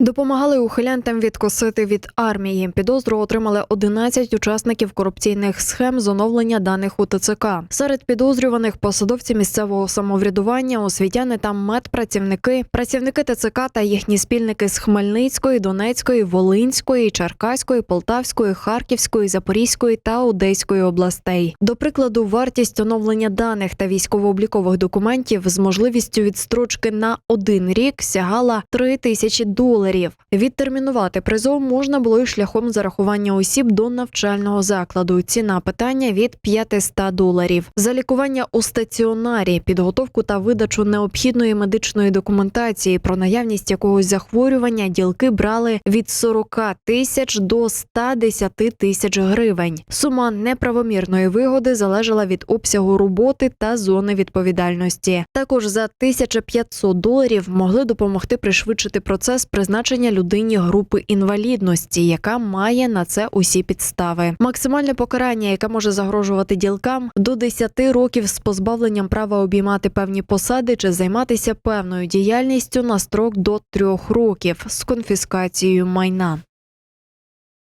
Допомагали ухилянтам відкосити від армії. Підозру отримали 11 учасників корупційних схем з оновлення даних у ТЦК. Серед підозрюваних посадовці місцевого самоврядування, освітяни та медпрацівники, працівники ТЦК та їхні спільники з Хмельницької, Донецької, Волинської, Черкаської, Полтавської, Харківської, Запорізької та Одеської областей. До прикладу, вартість оновлення даних та військово-облікових документів з можливістю відстрочки на один рік сягала 3 тисячі доларів. Відтермінувати призов можна було й шляхом зарахування осіб до навчального закладу. Ціна питання від 500 доларів. За лікування у стаціонарі, підготовку та видачу необхідної медичної документації про наявність якогось захворювання ділки брали від 40 тисяч до 110 тисяч гривень. Сума неправомірної вигоди залежала від обсягу роботи та зони відповідальності. Також за 1500 доларів могли допомогти пришвидшити процес призначення людині групи інвалідності, яка має на це усі підстави. Максимальне покарання, яке може загрожувати ділкам, до 10 років з позбавленням права обіймати певні посади чи займатися певною діяльністю на строк до 3 років з конфіскацією майна.